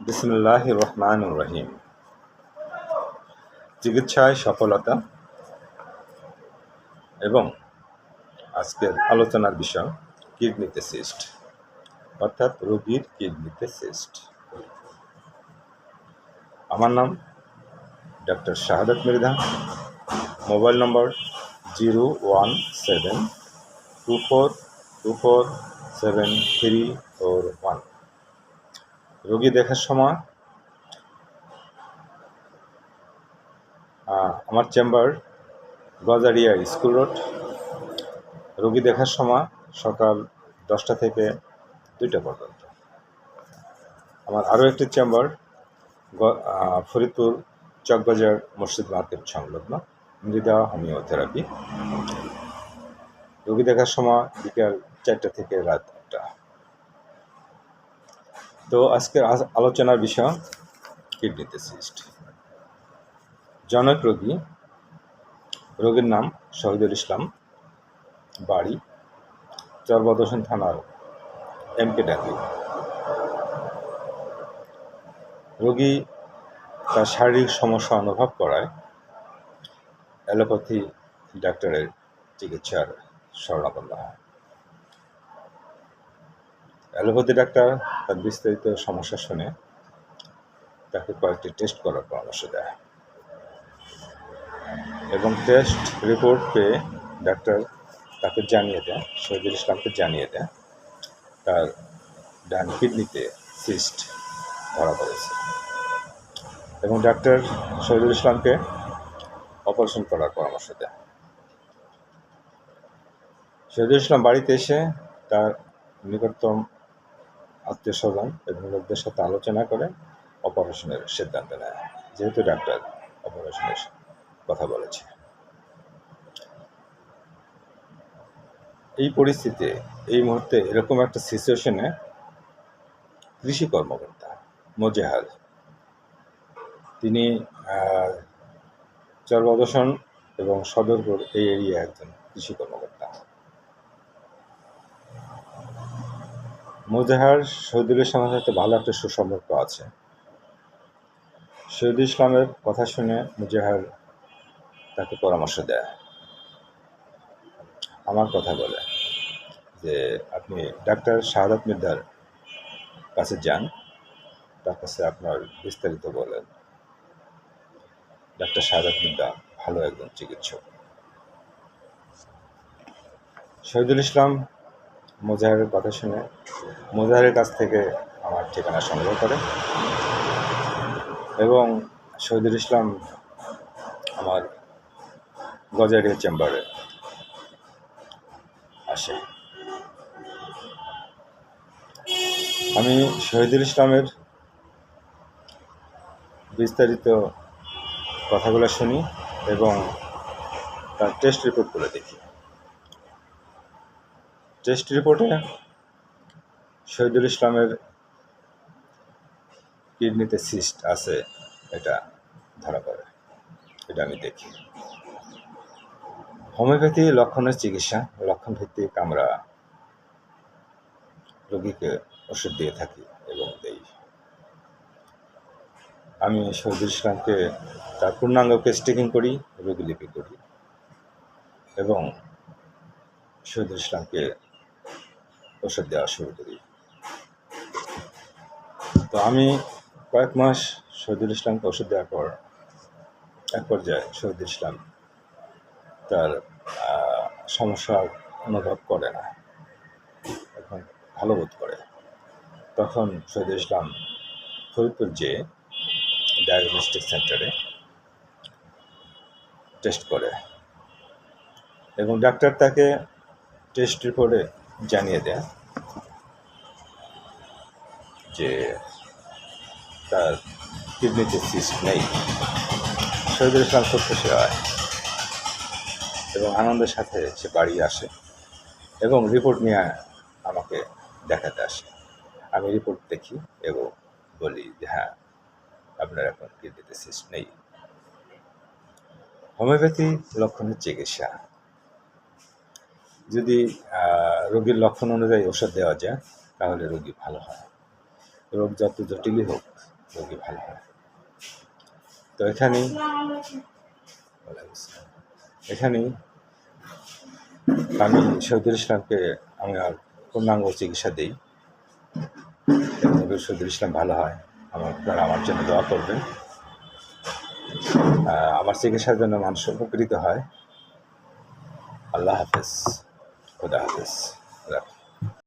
বিসমুল্লাহ রহমান রহিম চিকিৎসায় সফলতা এবং আজকের আলোচনার বিষয় কিডনিতে সিস্ট অর্থাৎ রোগীর কিডনিতে সিস্ট আমার নাম doctor Shahadat Mridha mobile number zero one seven two four two four seven three four রোগী দেখার সময় আমার চেম্বার, গজারিয়া স্কুল রোড, রোগী দেখার সময় সকাল দশটা থেকে দুইটা পর্যন্ত। আমার আরও একটি চেম্বার ফরিদপুর চকবাজার মসজিদ মার্কেট সংলগ্ন, মৃদা হোমিওথেরাপি। রোগী দেখার সময় বিকাল চারটা থেকে রাত আটটা তো আজকের আজ- আলোচনার বিষয় কিডনিতে সিস্ট জনক রোগী, রোগীর নাম শহীদুল ইসলাম, বাড়ি চরবদর্শন থানার এম কে ডাকি। রোগী তার শারীরিক সমস্যা অনুভব করায় অ্যালোপ্যাথি ডাক্তারের চিকিৎসার শরণাপন্ন হয়। অ্যালোপ্যাথি ডাক্তার তার বিস্তারিত সমস্যা শুনে তাকে কয়েকটি টেস্ট করার পরামর্শ দেয়। এবং টেস্ট রিপোর্ট পেয়ে ডাক্তার তাকে জানিয়ে দেয় শহীদুল ইসলামকে জানিয়ে দেয়, তার ডান কিডনিতে সিস্ট ধরা পড়েছে। এবং ডাক্তার শহীদুল ইসলামকে অপারেশন করার পরামর্শ দেয়। শহীদুল ইসলাম বাড়িতে এসে তার নিকটতম আত্মীয় স্বজন এবং লোকদের সাথে আলোচনা করে অপারেশনের সিদ্ধান্ত নেয়। যেহেতু ডাক্তার অপারেশনের কথা বলেছে। এই পরিস্থিতিতে এই মুহূর্তে এরকম একটা সিচুয়েশনে কৃষি কর্মকর্তা মোজেহার তিনি চরবদর্শন এবং সদরপুর এই এরিয়া একজন কৃষি কর্মকর্তা। মোজাহার শহীদুল ইসলামের সাথে ভালো একটা সুসম্পর্ক আছে। শহীদুল ইসলামের কথা শুনে মুজাহার তাকে পরামর্শ দেয়। আমার কথা বলে যে, আপনি ডাক্তার শাহাদাত মির্দার কাছে যান। তার কাছে আপনার বিস্তারিত বলেন। ডাক্তার শাহাদাত মির্দা ভালো একজন চিকিৎসক। শহীদুল ইসলাম মোজাহারের কথা শুনে মোজাহারের কাছ থেকে আমার ঠিকানা সংগ্রহ করে। এবং শহীদুল ইসলাম আমার গজারিয়া চেম্বারে আসে। আমি শহীদুল ইসলামের বিস্তারিত কথাগুলো শুনি এবং তার টেস্ট রিপোর্ট রিপোর্টগুলো দেখি। টেস্ট রিপোর্টে শহীদুল ইসলামের কিডনিতে সিস্ট আছে, এটা ধরা পড়ে। এটা আমি দেখি। হোমিওপ্যাথি, লক্ষণের চিকিৎসা লক্ষণ ভিত্তিক আমরা রোগীকে ওষুধ দিয়ে থাকি এবং দেই। আমি শহীদুল ইসলামকে তার পূর্ণাঙ্গকে স্টিকিং করি রোগীলিপি করি এবং শহীদুল ইসলামকে ওষুধ দেওয়া শুরু করি। তো আমি কয়েক মাস শহীদুল ইসলামকে ওষুধ দেওয়ার পর এক পর্যায়ে শহীদুল ইসলাম তার সমস্যা অনুভব করে না, এখন ভালো বোধ করে। তখন শহীদুল ইসলাম ফরিদপুর যে ডায়াগনস্টিক সেন্টারে টেস্ট করে এবং ডাক্তার তাকে টেস্ট রিপোর্টে জানিয়ে দেয় যে তার কিডনিতে সিস্ট নেই। শহীদুল ইসলাম খুশি হয় এবং আনন্দের সাথে সে বাড়ি আসে এবং রিপোর্ট নিয়ে আমাকে দেখাতে আসে। আমি রিপোর্ট দেখি এবং বলি যে হ্যাঁ আপনার এখন কিডনিতে সিস্ট নেই। হোমিওপ্যাথি লক্ষণের চিকিৎসা। যদি রোগীর লক্ষণ অনুযায়ী ওষুধ দেওয়া যায়, তাহলে রোগী ভালো হয়। রোগ যত জটিলই হোক রোগী ভালো হয়। তো এখানেই এখানেই আমি শহীদুল ইসলামকে আমার পূর্ণাঙ্গ চিকিৎসা দিই। শহীদুল ইসলাম ভালো হয়। আমার আপনারা আমার জন্য দোয়া করবেন। আমার চিকিৎসার জন্য মানুষ উপকৃত হয়। আল্লাহ হাফেজ। খুদা হাফেজ।